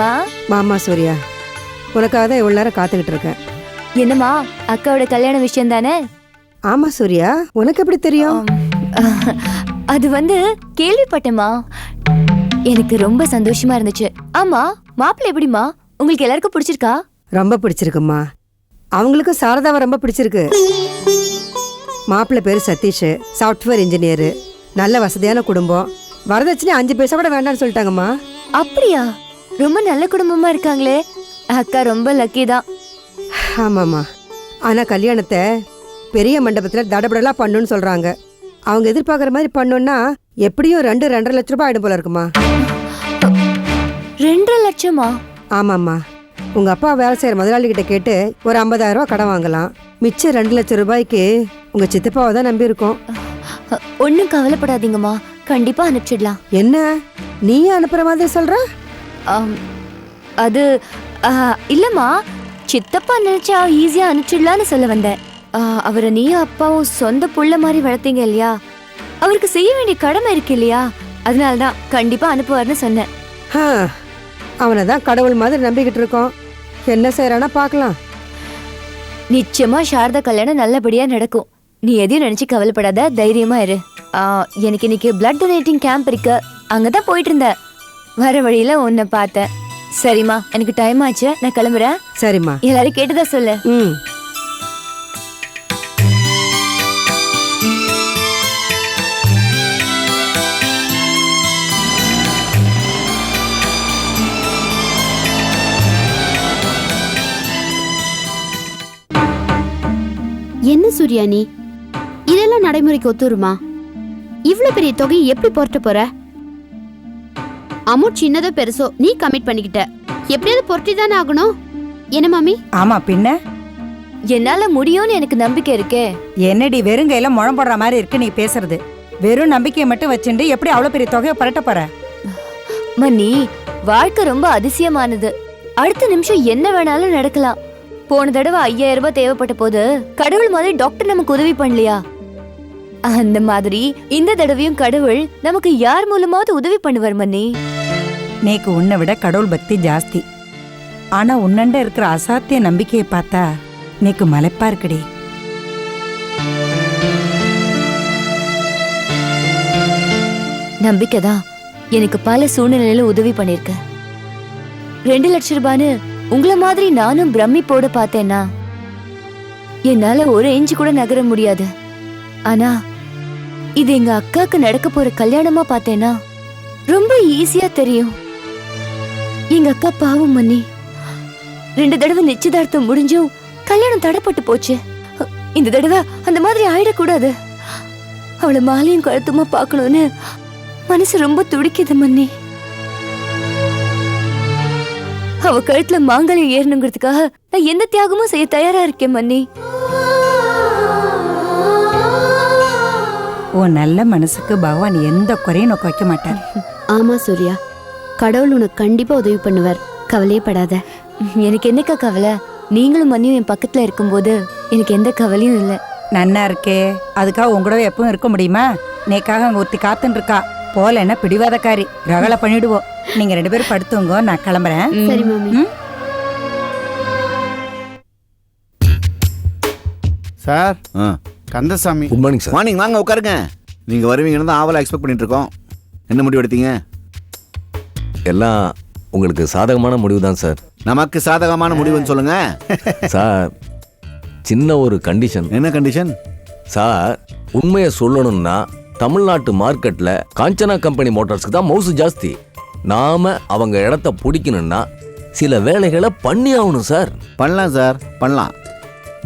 அம்மா மாமா சூர்யா உனக்காக தான் இவ்வளோ நேரம் காத்துக்கிட்டு இருக்கேன். என்னம்மா அக்காவோட கல்யாண விஷயம் தானே? ஆமா சூர்யா உனக்கு எப்படி தெரியும்? அது வந்து கேள்விப்பட்டேம்மா. எனக்கு ரொம்ப சந்தோஷமா இருந்துச்சு. ஆமா மாப்பிள்ளை எப்படிம்மா? உங்களுக்கு எல்லாருக்கும் பிடிச்சிருக்கா? ரொம்ப பிடிச்சிருக்குமா அவங்களுக்கும் சாரதாவை ரொம்ப பிடிச்சிருக்கு. மாப்பிள்ளை பேர் சதீஷ் சாஃப்ட்வேர் இன்ஜினியரு நல்ல வசதியான குடும்பம். வரதட்சணை அஞ்சு பைசா கூட வேண்டாம்னு சொல்லிட்டாங்கம்மா. அப்படியா? ரொம்ப நல்ல குடும்பமா இருக்காங்களே. அக்கா ரொம்ப லக்கி தான். ஆமாம்மா. ஆனால் கல்யாணத்தை பெரிய மண்டபத்தில் தடபடலாம் பண்ணுன்னு சொல்கிறாங்க அவங்க எதிர்பார்க்குற மாதிரி பண்ணோன்னா எப்படியும் ரெண்டு ரெண்டரை லட்ச ரூபாய் ஆயிடும் போல இருக்குமா? ரெண்டரை லட்சமா? ஆமாம்மா. உங்கள் அப்பா வேலை செய்கிற முதலாளிகிட்ட கேட்டு ஒரு 50000 ரூபாய் கடன் வாங்கலாம். மிச்சம் ரெண்டு லட்சம் ரூபாய்க்கு உங்கள் சித்தப்பாவை தான் நம்பியிருக்கோம். ஒன்னும் கவலைப்படாதீங்கம்மா. கண்டிப்பா அனுப்பிச்சிடலாம். என்ன? நீயே அனுப்புகிற மாதிரி சொல்கிற அது இல்லம்மா. சித்தப்பா நினைச்சா ஈஸியா அனுப்பிச்சிடலான்னு சொல்ல வந்தேன். அவரை நீயும் அப்பாவும் சொந்த புள்ள மாதிரி வளர்த்தீங்க இல்லையா? அவருக்கு செய்ய வேண்டிய கடமை இருக்கு இல்லையா? அதனால தான் கண்டிப்பா அனுப்புவார்னு சொன்னேன். அவனை தான் கடவுள் மாதிரி நம்பிக்கிட்டு இருக்கோம். என்ன செய்கிறானா பார்க்கலாம். நிச்சயமா சாரதா கல்யாணம் நல்லபடியா நடக்கும். நீ எதையும் நினைச்சு கவலைப்படாத தைரியமா இரு. எனக்கு இன்னைக்கு பிளட் டொனேட்டிங் கேம்ப் இருக்கு. அங்கதான் போயிட்டு இருந்தேன். வர வழியில உன்னை பார்த்தேன். சரிம்மா எனக்கு டைம் ஆச்சு. நான் கிளம்புறேன். சரிம்மா. எல்லாரும் கேட்டதா சொல்லு. ம். என்ன சூர்யா நீ? இதெல்லாம் நடைமுறைக்கு ஒத்துருமா இவ்ளோ பெரிய தொகையை எப்படி போர்ட்ட போற? அமௌண்ட் சின்னதோ பெருசோ நீ கமிட் பண்ணிக்கிட்ட. எப்படியாவது பொருட்டி தானே ஆகணும்? என்ன மாமி? ஆமா பின்ன? என்னால முடியும்னு எனக்கு நம்பிக்கை இருக்கே. என்னடி வெறுங்கையில முழம் போடுற மாதிரி இருக்கு நீ பேசுறது? வெறும் நம்பிக்கையை மட்டும் வச்சுட்டு எப்படி அவ்வளவு பெரிய தொகையை புரட்ட போற? மன்னி வாழ்க்கை ரொம்ப அதிசயமானது. அடுத்த நிமிஷம் என்ன வேணாலும் நடக்கலாம். போன தடவை ஐயாயிரம் ரூபாய் தேவைப்பட்ட போது கடவுள் மாதிரி டாக்டர் நமக்கு உதவி பண்ணலையா? அந்த மாதிரி இந்த தடவையும் கடவுள் நமக்கு யார் மூலமாவது உதவி பண்ணுவார் மன்னி? நீக்கு உன்னை விட கடவுள் பக்தி ஜாஸ்தி. ஆனா உன்னண்ட இருக்கிற அசாத்திய நம்பிக்கையை பார்த்தா நீக்கு மலைப்பா இருக்குடி. நம்பிக்கை தான் எனக்கு பல சூழ்நிலையில உதவி பண்ணிருக்க. ரெண்டு லட்சம் ரூபான்னு உங்கள மாதிரி நானும் பிரமிப்போட பார்த்தேன்னா என்னால ஒரு இன்ச்சு கூட நகர முடியாது. ஆனா இது எங்க அக்காக்கு நடக்க போற கல்யாணமா பார்த்தேன்னா ரொம்ப ஈஸியா தெரியும். எங்க அக்கா பாவம் மன்னி. ரெண்டு தடவை நிச்சயதார்த்தம் முடிஞ்சும் கல்யாணம் தடைப்பட்டு போச்சு. இந்த தடவை அந்த மாதிரி ஆயிடக்கூடாது. அவளை மாலையும் கழுத்துமா பார்க்கணும்னு மனசு ரொம்ப துடிக்குது மன்னி. அவ கழுத்துல மாங்கல்யம் ஏறணுங்கிறதுக்காக நான் எந்த தியாகமும் செய்ய தயாரா இருக்கேன் மன்னி. உன் நல்ல மனசுக்கு பகவான் எந்த குறையும் நோக்க வைக்க மாட்டார். ஆமா சூர்யா. கடவுள் உனக்கு கண்டிப்பா உதவி பண்ணுவார். கவலையே படாத எனக்கு என்னக்கா கவலை? நீங்களும் மன்னியும் என் பக்கத்துல இருக்கும்போது எனக்கு எந்த கவலையும் இல்லை. நன்னா இருக்கே. அதுக்காக கூடவே எப்பவும் இருக்க முடியுமா? நீக்காக அங்க ஒருத்தி காத்துன்னு இருக்கா போலன்னா பிடிவாதக்காரி. ரகலை பண்ணிடுவோம். நீங்க ரெண்டு பேரும் படுத்துங்க. நான் கிளம்புறேன். சரி மாமி. ம்? சார். ஆ. Kandasamy. Good morning sir morning வாங்க உட்காருங்க. நீங்க வருவீங்கன்னு தான் ஆவலா எக்ஸ்பெக்ட் பண்ணிட்டு இருக்கோம். என்ன முடிவு எடுத்தீங்க? எல்லாம் உங்களுக்கு சாதகமான முடிவு தான் சார் நமக்கு சாதகமான முடிவுன்னு சொல்லுங்க. சார் சின்ன ஒரு கண்டிஷன் என்ன கண்டிஷன் சார் உண்மையை சொல்லணும்னா தமிழ்நாட்டு மார்க்கெட்ல காஞ்சனா கம்பெனி மோட்டார்ஸ்க்கு தான் மவுசு ஜாஸ்தி. நாம அவங்க இடத்த பிடிக்கணும்னா சில வேலைகளை பண்ணி ஆகணும் சார் பண்ணலாம் சார் பண்ணலாம்.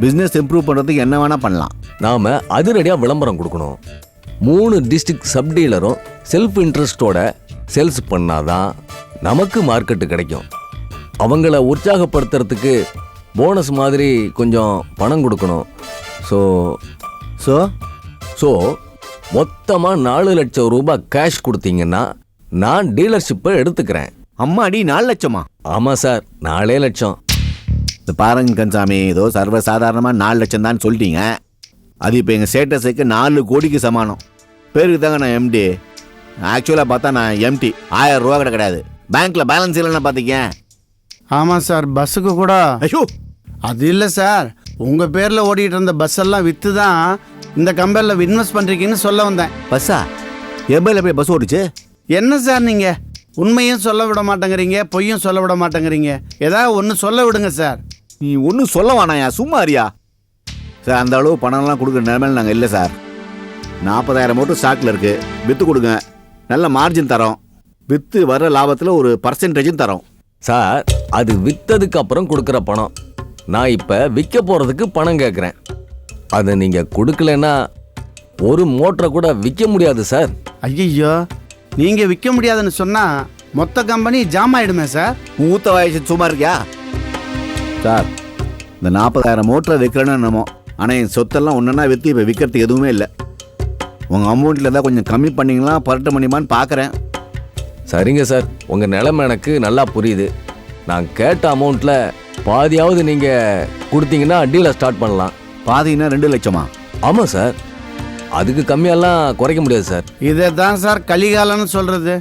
பிஸ்னஸ் இம்ப்ரூவ் பண்ணுறதுக்கு என்ன வேணால் பண்ணலாம். நாம அதிரடியாக விளம்பரம் கொடுக்கணும். மூணு டிஸ்ட்ரிக்ட் சப் டீலரும் செல்ஃப் இன்ட்ரெஸ்டோட சேல்ஸ் பண்ணாதான் நமக்கு மார்க்கெட்டு கிடைக்கும். அவங்கள உற்சாகப்படுத்துறதுக்கு போனஸ் மாதிரி கொஞ்சம் பணம் கொடுக்கணும். ஸோ ஸோ ஸோ மொத்தமாக நாலு லட்சம் ரூபாய் கேஷ் கொடுத்தீங்கன்னா நான் டீலர்ஷிப்பை எடுத்துக்கிறேன். அம்மாடி நாலு லட்சமா? ஆமாம் சார் நாலே லட்சம். இந்த பாருங்க கன்சாமி ஏதோ சர்வசாதாரணமாக நாலு லட்சம் தான் சொல்லிட்டீங்க அது இப்போ எங்கள் ஸ்டேட்டஸுக்கு நாலு கோடிக்கு சமானம். பேருக்கு தாங்க நான் எம்டி ஆக்சுவலாக பார்த்தா நான் எம்டி ஆயிரம் ரூபா கூட கிடையாது. பேங்க்கில் பேலன்ஸ் இல்லைன்னா பார்த்தீங்க ஆமாம் சார் பஸ்ஸுக்கு கூட. ஐயோ! அது இல்லை சார். உங்கள் பேரில் ஓடிட்டு இருந்த பஸ் எல்லாம் விற்று தான் இந்த கம்பெனியில் இன்வெஸ்ட் பண்ணுறீங்கன்னு சொல்ல வந்தேன். பஸ்ஸா? எம்எல்ஏ போய் பஸ் ஓடிச்சு? என்ன சார் நீங்கள் உண்மையும் சொல்ல விட மாட்டேங்கிறீங்க பொய்யும் சொல்ல விட மாட்டேங்கிறீங்க. ஏதாவது ஒன்று சொல்ல விடுங்க சார். நீ ஒன்றும் சொல்ல வேணாயா? சும்மா அறியா சார் அந்த அளவு பணம்லாம் கொடுக்குற நிலைமையில நாங்கள் இல்லை சார். நாற்பதாயிரம் மட்டும் ஸ்டாக்கில் இருக்குது விற்று கொடுங்க. நல்ல மார்ஜின் தரோம். விற்று வர லாபத்தில் ஒரு பர்சன்டேஜும் தரோம். சார் அது விற்றதுக்கு அப்புறம் கொடுக்குற பணம். நான் இப்போ விற்க போகிறதுக்கு பணம் கேட்குறேன் அதை நீங்கள் கொடுக்கலன்னா ஒரு மோட்டரை கூட விற்க முடியாது சார். ஐயோ நீங்கள் விற்க முடியாதுன்னு சொன்னால் மொத்த கம்பெனி ஜாம் ஆயிடுமே சார். மூத்த வயசு சும்மா இருக்கியா? சார். இந்த நாற்பதாயிரம் மோட்டரை விற்கிறேன்னு என்னமோ. ஆனால் என் சொத்தெல்லாம் ஒன்றுனா விற்று இப்போ விற்கிறதுக்கு எதுவுமே இல்லை. உங்கள் அமௌண்ட்டில் ஏதாவது கொஞ்சம் கம்மி பண்ணிங்களா பரட்ட முடியுமான்னு பார்க்குறேன் சரிங்க சார். உங்கள் நிலைமை எனக்கு நல்லா புரியுது. நான் கேட்ட அமௌண்ட்டில் பாதியாவது நீங்கள் கொடுத்தீங்கன்னா டீலை ஸ்டார்ட் பண்ணலாம். பாதின்னா ரெண்டு லட்சமா? ஆமாம் சார். அதுக்கு கம்மியெல்லாம் குறைக்க முடியாது சார். இதை தான் சார் கலிகாலம்னு சொல்கிறது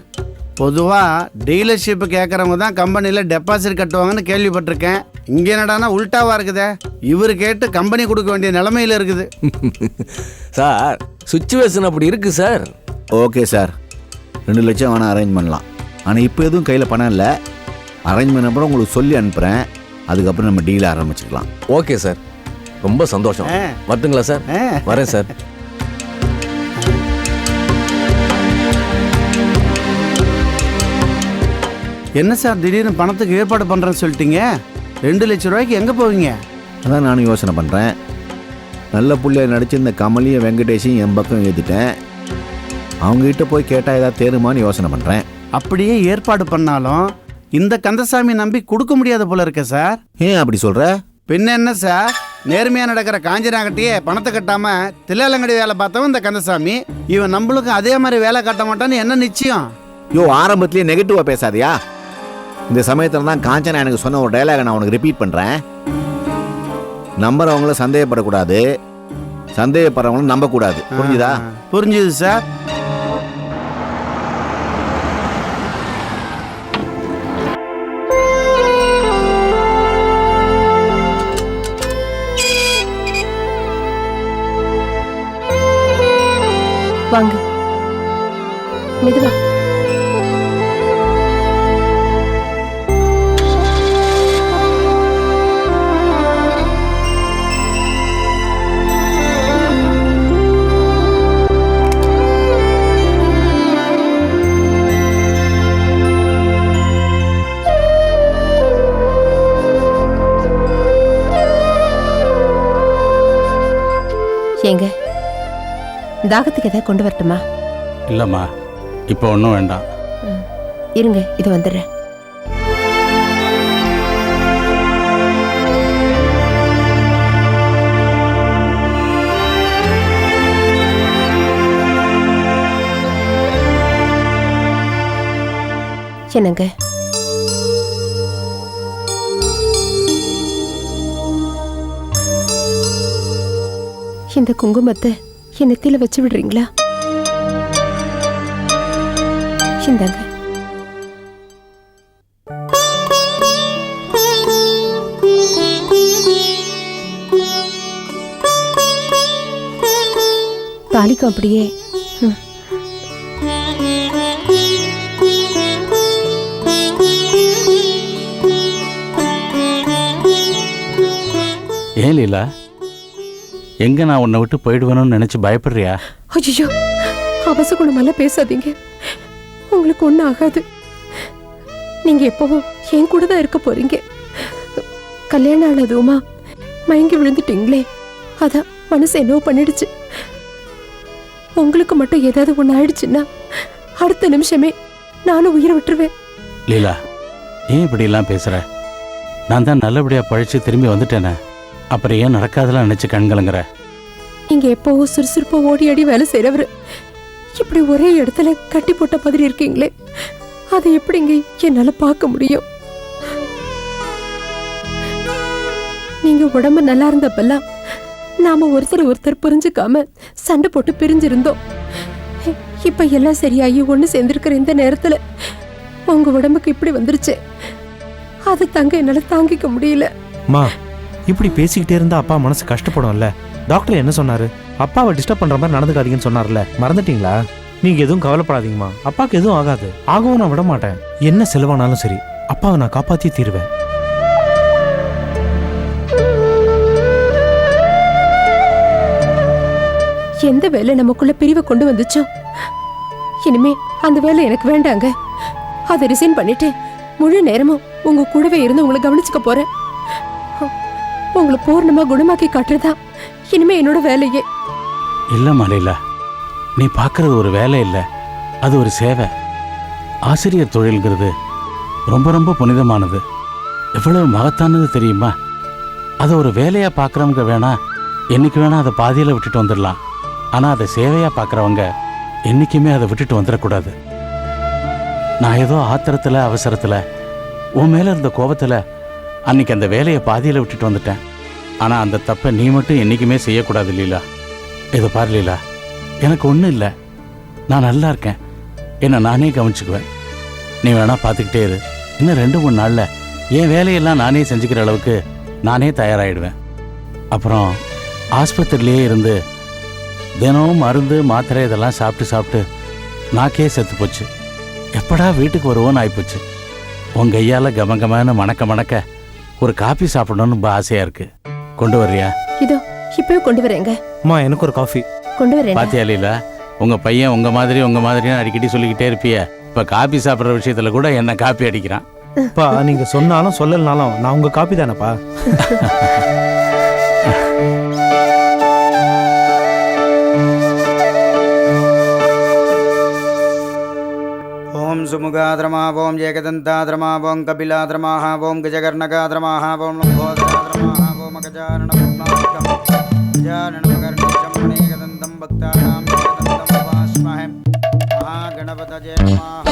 பொதுவாக டீலர்ஷிப் கேட்குறவங்க தான் கம்பெனியில் டெபாசிட் கட்டுவாங்கன்னு கேள்விப்பட்டிருக்கேன். இங்கே என்னடானா உல்டாவாக இருக்குதே. இவர் கேட்டு கம்பெனி கொடுக்க வேண்டிய நிலமையில இருக்குது. சார் சுச்சுவேஷன் அப்படி இருக்கு சார். Okay sir. ரெண்டு லட்சம் வேணால் அரேஞ்ச் பண்ணலாம். ஆனால் இப்போ எதுவும் கையில் பணம் இல்லை. அரேஞ்ச் பண்ண அப்புறம் உங்களுக்கு சொல்லி அனுப்புகிறேன் அதுக்கப்புறம் நம்ம டீல் ஆரம்பிச்சுக்கலாம். Okay sir. ரொம்ப சந்தோஷம். ஆ. வரட்டுங்களா சார்? ஆ. வரேன் சார். என்ன சார்? திடீர்னு பணத்துக்கு ஏற்பாடு பண்ணுறேன்னு சொல்லிட்டீங்க? ரெண்டு லட்ச ரூபாய்க்கு எங்கே போவீங்க? அதான் நானும் யோசனை பண்ணுறேன் நல்ல புள்ளைய நடிச்சு இந்த கமலியும் வெங்கடேஷையும் என் பக்கம் ஏற்றிட்டேன் அவங்ககிட்ட போய் கேட்டால் ஏதாவது தேருமான்னு யோசனை பண்ணுறேன் அப்படியே ஏற்பாடு பண்ணாலும் இந்த கந்தசாமி நம்பி கொடுக்க முடியாத போல இருக்க சார். ஏன் அப்படி சொல்கிற பின்ன என்ன சார்? நேர்மையா நடக்கிற காஞ்சினாகட்டியே பணத்தை கட்டாம தில்லாலங்கடி வேலை பார்த்தவன் இந்த கந்தசாமி. இவன் நம்மளுக்கு அதே மாதிரி வேலை கட்ட மாட்டான்னு என்ன நிச்சயம்? யோ ஆரம்பத்திலேயே நெகட்டிவாக பேசாதியா? இந்த சமயத்தில் தான் காஞ்சனா எனக்கு சொன்ன ஒரு டைலாக நான் உனக்கு ரிப்பீட் பண்ணுறேன் நம்புறவங்கள சந்தேகப்படக்கூடாது. சந்தேகப்படுறவங்களும் நம்பக்கூடாது. புரிஞ்சுதா? புரிஞ்சுது சார் வாங்க. மெதுவா. தாகத்துக்கு ஏதாவது கொண்டு வரட்டுமா? இல்லைம்மா இப்போ ஒன்றும் வேண்டாம். இருங்க இது வந்துடுறேன். என்னங்க? இந்த குங்குமத்தை என் நெத்தியில வச்சு விடுறீங்களா? இந்தாங்க. தாலிக்கும் அப்படியே. ஏன் லீலா? எங்கே நான் உன்னை விட்டு போயிடுவேணும்னு நினச்சி பயப்படுறியா? ஐயோ அவசகுணமெல்லாம் பேசாதீங்க. உங்களுக்கு ஒன்றும் ஆகாது. நீங்க எப்பவும் என் கூட தான் இருக்க போறீங்க. கல்யாணம் ஆனதுமா மயங்கி விழுந்துட்டீங்களே. அதான் மனசு என்னவோ பண்ணிடுச்சு. உங்களுக்கு மட்டும் ஏதாவது ஒண்ணு ஆயிடுச்சுன்னா அடுத்த நிமிஷமே நானும் உயிரை விட்டுருவேன். லீலா ஏன் இப்படிலாம் பேசுற? நான் தான் நல்லபடியாக பழிச்சு திரும்பி வந்துட்டேனே. அப்புறம் ஏன் நடக்காதெல்லாம் நினச்சி கண்கலங்குற. நீங்க எப்பவும் சுறுசுறுப்பா ஓடி ஆடி வேலை செய்யறவரு இப்படி ஒரே இடத்துல கட்டி போட்ட மாதிரி இருக்கீங்களே. அதை எப்படிங்க என்னால பார்க்க முடியும்? நீங்க உடம்பு நல்லா இருந்தப்பெல்லாம் நாம ஒருத்தர் ஒருத்தர் புரிஞ்சுக்காம சண்டை போட்டு பிரிஞ்சிருந்தோம். இப்ப எல்லாம் சரியாகி ஒண்ணு சேர்ந்திருக்கிற இந்த நேரத்துல உங்க உடம்புக்கு இப்படி வந்துருச்சு. அது தங்க என்னால தாங்கிக்க முடியல. மா இப்படி பேசிக்கிட்டே இருந்தா அப்பா மனசு கஷ்டப்படும்ல? டாக்டர் என்ன சொன்னாரு? அப்பாவை டிஸ்டர்ப் பண்ற மாதிரி நடந்துக்காதீங்கன்னு சொன்னார்ல. மறந்துட்டீங்களா? நீங்க எதுவும் கவலைப்படாதீங்கம்மா. அப்பாவுக்கு எதுவும் ஆகாது. ஆகவும் நான் விட மாட்டேன். என்ன செலவானாலும் சரி அப்பாவை நான் காப்பாத்தி தீருவேன். எந்த வேலை நமக்குள்ள பிரிவை கொண்டு வந்துச்சோ? இனிமே அந்த வேலை எனக்கு வேண்டாங்க. அதை ரிசைன் பண்ணிட்டு முழு நேரமும் உங்க கூடவே இருந்து உங்களை கவனிச்சுக்க போறேன். உங்களை பூர்ணமா குணமாக்கி காட்டுறதா? இனிமே என்னோட வேலையே. இல்லை லீலா. நீ பார்க்கறது ஒரு வேலை இல்லை. அது ஒரு சேவை. ஆசிரியர் தொழில்ங்கிறது ரொம்ப ரொம்ப புனிதமானது. எவ்வளவு மகத்தானது தெரியுமா? அதை ஒரு வேலையாக பார்க்குறவங்க வேணா என்னைக்கு வேணா அதை பாதியில் விட்டுட்டு வந்துடலாம். ஆனால் அதை சேவையாக பார்க்குறவங்க என்றைக்குமே அதை விட்டுட்டு வந்துடக்கூடாது. நான் ஏதோ ஆத்திரத்தில் அவசரத்தில் உன் மேலே இருந்த கோபத்தில் அன்னைக்கு அந்த வேலையை பாதியில் விட்டுட்டு வந்துட்டேன். ஆனால் அந்த தப்பை நீ மட்டும் என்றைக்குமே செய்யக்கூடாது லீலா. இதை பாரு லீலா. எனக்கு ஒன்றும் இல்லை. நான் நல்லா இருக்கேன். என்னை நானே கவனிச்சுக்குவேன். நீ வேணா பார்த்துக்கிட்டே இரு. இன்னும் ரெண்டு மூணு நாளில் என் வேலையெல்லாம் நானே செஞ்சுக்கிற அளவுக்கு நானே தயாராகிடுவேன் அப்புறம் ஆஸ்பத்திரியிலேயே இருந்து தினமும் மருந்து மாத்திரை இதெல்லாம் சாப்பிட்டு சாப்பிட்டு நாக்கே செத்து போச்சு. எப்படா வீட்டுக்கு வருவோன்னு ஆயிப்போச்சு. உன் கையால் கமகமான மணக்க மணக்க ஒரு காபி சாப்பிடணும்னு ரொம்ப ஆசையாக இருக்கு. கொண்டு வர்றியா? இதோ இப்பவே கொண்டு வரேங்க. அம்மா எனக்கு ஒரு காஃபி. கொண்டு வரேன். பாத்தியா லீலா? உங்க பையன் உங்க மாதிரி உங்க மாதிரின்னு அடிக்கடி சொல்லிக்கிட்டே இருப்பிய. இப்ப காபி சாப்பிடுற விஷயத்துல கூட என்ன காப்பி அடிக்கிறான்? அப்பா நீங்க சொன்னாலும் சொல்லலனாலும் நான் உங்க காப்பி தானேப்பா. सुमुगाद्रमा ओं एकदन्ताद्रमा ओं कपिलाद्रमाः ओं गजकर्णकाद्रमाः ओं लम्बोदराद्रमाः ओं गजानणकर्णेकदन्तं भक्तानां जगदन्तं उपास्महे महागणपतजय नमः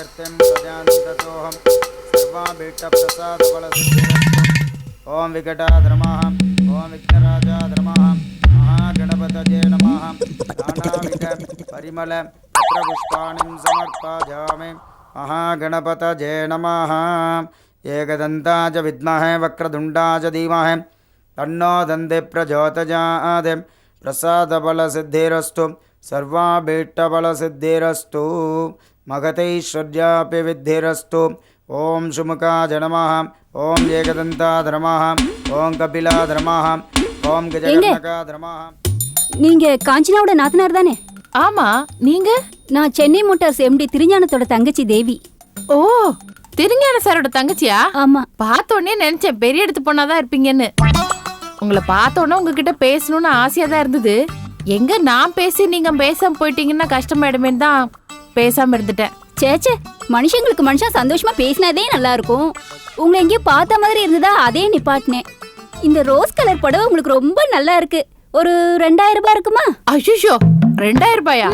ब्रह्मात्महायुक्तेऽर्थिं प्रजानन्ततोऽहं सर्वाभीष्टप्रसादफलसिद्धिरस्तु ॐ विकटाधर्मः ॐ विघ्नराजाधर्मः महागणपतये नमः। परिमल पुष्पाणिं समर्पयामि। महागणपतये नमः। एकदन्ताय विद्महे वक्रतुण्डाय धीमहि। तन्नो प्रचोदयात् प्रसादबलसिद्धिरस्तु। सर्वाभीष्टबलसिद्धिरस्तु। மகதைஸ்வர்யாபி வித்திரஸ்து. ஓம் சுமுகாஜ நமாக ஓம் ஏகதந்தா தர்மாக ஓம் கபிலா தர்மாக ஓம் கஜகந்தகா தர்மாக நீங்க காஞ்சனாவோட நாத்தனார் தானே? ஆமா நீங்க? நான் சென்னை மோட்டார்ஸ் எம்டி திருஞானத்தோட தங்கச்சி தேவி. ஓ திருஞான சாரோட தங்கச்சியா? ஆமா. பார்த்தோன்னே நினைச்சேன் பெரிய எடுத்து போனாதான் இருப்பீங்கன்னு. உங்களை பார்த்தோன்னே உங்ககிட்ட பேசணும்னு ஆசையா தான் இருந்தது. எங்க நான் பேசி நீங்க பேசாம போயிட்டீங்கன்னா கஷ்டமாயிடுமே தான் பேசாம இருந்துட்டேன். சேச்சே மனுஷங்களுக்கு மனுஷன் சந்தோஷமா பேசினாதே நல்லா இருக்கும் உங்களை எங்கேயோ பார்த்த மாதிரி இருந்ததா அதே நிப்பாட்டினேன். இந்த ரோஸ் கலர் புடவை உங்களுக்கு ரொம்ப நல்லா இருக்கு. ஒரு ரெண்டாயிரம் ரூபாய் இருக்குமா? அஷிஷோ ரெண்டாயிரம் ரூபாயா.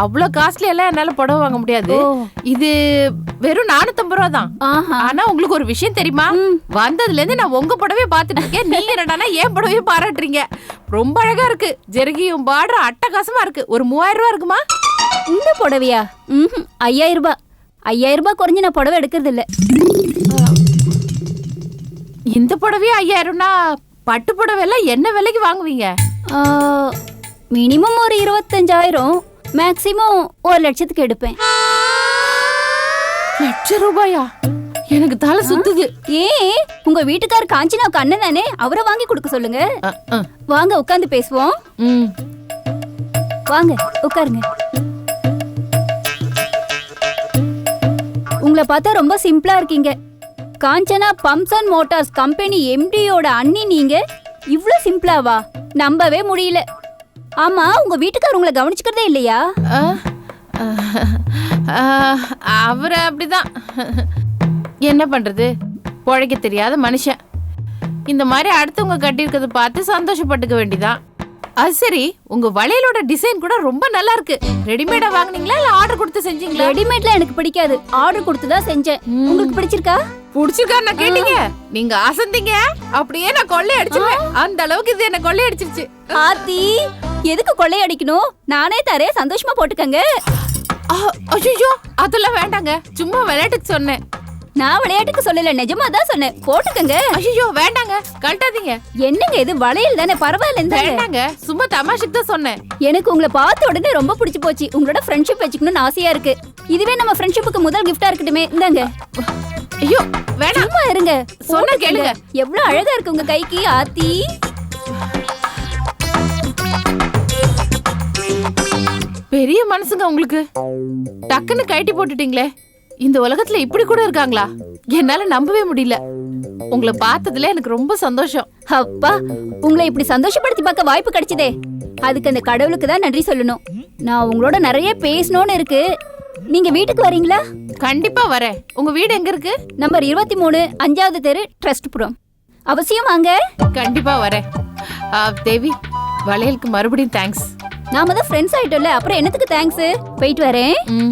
அவ்வளோ காஸ்ட்லி எல்லாம் என்னால புடவை வாங்க முடியாது. இது வெறும் நானூத்தம்பது ரூபா தான். ஆனா உங்களுக்கு ஒரு விஷயம் தெரியுமா. வந்ததுல இருந்து நான் உங்க புடவைய பாத்துட்டு இருக்கேன். நீங்க என்னடானா ஏன் புடவையும் பாராட்டுறீங்க. ரொம்ப அழகா இருக்கு. ஜெருகியும் பார்டர் அட்டகாசமா இருக்கு. ஒரு மூவாயிரம் ரூபா இருக்குமா? இந்த புடவையா? ம் ஐயாயிரம் ரூபாய் ஐயாயிரம் ரூபாய் குறைஞ்சு நான் புடவை எடுக்கிறது இல்ல இந்த புடவையே ஐயாயிரம்னா பட்டு புடவை எல்லாம் என்ன விலைக்கு வாங்குவீங்க? மினிமம் ஒரு இருபத்தஞ்சாயிரம். மேக்சிமம் ஒரு லட்சத்துக்கு எடுப்பேன். லட்சம் ரூபாயா? எனக்கு தலை சுத்துது. ஏன்? உங்க வீட்டுக்காரர் காஞ்சினாவுக்கு அண்ணன் தானே? அவரை வாங்கி கொடுக்க சொல்லுங்க. வாங்க உட்காந்து பேசுவோம். வாங்க உட்காருங்க. உங்களை பார்த்தா ரொம்ப சிம்பிளா இருக்கீங்க. Kanchana pumps and motors company எம்டியோட அண்ணி நீங்க? இவ்ளோ சிம்பிளாவா? நம்பவே முடியல. ஆமா உங்க வீட்டுக்காரர் உங்களை கவனிச்சுக்கிறதே இல்லையா? அவர் அப்படிதான். என்ன பண்றது? பொழைக்க தெரியாத மனுஷன். இந்த மாதிரி அடுத்தவங்க கட்டியிருக்கிறத பார்த்து சந்தோஷப்பட்டுக்க வேண்டிதான். அது சரி உங்க வளையலோட டிசைன் கூட ரொம்ப நல்லா இருக்கு ரெடிமேடா வாங்குனீங்களா இல்ல ஆர்டர் கொடுத்து செஞ்சீங்களா? ரெடிமேட்ல எனக்கு பிடிக்காது. ஆர்டர் கொடுத்து தான் செஞ்சேன். உங்களுக்கு பிடிச்சிருக்கா? புடிச்சிருக்கா நான் கேட்டீங்க. நீங்க அசந்தீங்க. அப்படியே நான் கொள்ளை அடிச்சிருவேன் அந்த அளவுக்கு இது என்ன கொள்ளை அடிச்சிருச்சு ஆத்தி எதுக்கு கொள்ளையடிக்கணும்? நானே தரேன். சந்தோஷமா போட்டுக்கங்க. ஐயோ அதெல்லாம் வேண்டாங்க. சும்மா விளையாட்டுக்கு சொன்னேன். நான் விளையாட்டுக்கு சொல்லல நிஜமா தான் சொன்னேன். போட்டுக்கங்க. ஐயோ வேண்டாங்க. கழட்டாதீங்க. என்னங்க இது வளையல் தானே? பரவாயில்ல. வேண்டாங்க. சும்மா தமாஷுக்கு தான் சொன்னேன். எனக்கு உங்களை பார்த்த உடனே ரொம்ப பிடிச்சு போச்சு. உங்களோட ஃப்ரெண்ட்ஷிப் வச்சுக்கணும்னு ஆசையா இருக்கு. இதுவே நம்ம ஃப்ரெண்ட்ஷிப்புக்கு முதல் கிஃப்டா இருக்கட்டுமே. இந்தாங்க. ஐயோ வேணாம். இருங்க. சொன்னா. கேளுங்க. எவ்வளவு அழகா இருக்கு உங்க கைக்கு ஆத்தி. பெரிய மனசுங்க உங்களுக்கு. டக்குன்னு கழட்டி போட்டுட்டீங்களே. இந்த உலகத்துல இப்படி கூட இருக்காங்களா? என்னால நம்பவே முடியல. உங்களை பார்த்ததுல எனக்கு ரொம்ப சந்தோஷம். அப்பா உங்களை இப்படி சந்தோஷப்படுத்தி பார்க்க வாய்ப்பு கிடைச்சதே. அதுக்கு அந்த கடவுளுக்கு தான் நன்றி சொல்லணும். நான் உங்களோட நிறைய பேசணும்னு இருக்கு. நீங்க வீட்டுக்கு வரீங்களா? கண்டிப்பா வரேன். உங்க வீடு எங்க இருக்கு? நம்பர் இருபத்தி மூணு அஞ்சாவது தெரு ட்ரஸ்ட்புரம். அவசியம் வாங்க. கண்டிப்பா வரேன். ஆ, தேவி வளையலுக்கு மறுபடியும் தேங்க்ஸ் நாம தான் ஃப்ரெண்ட்ஸ் ஆயிட்டோம்ல அப்புறம் என்னத்துக்கு தேங்க்ஸ் போயிட்டு வரேன்.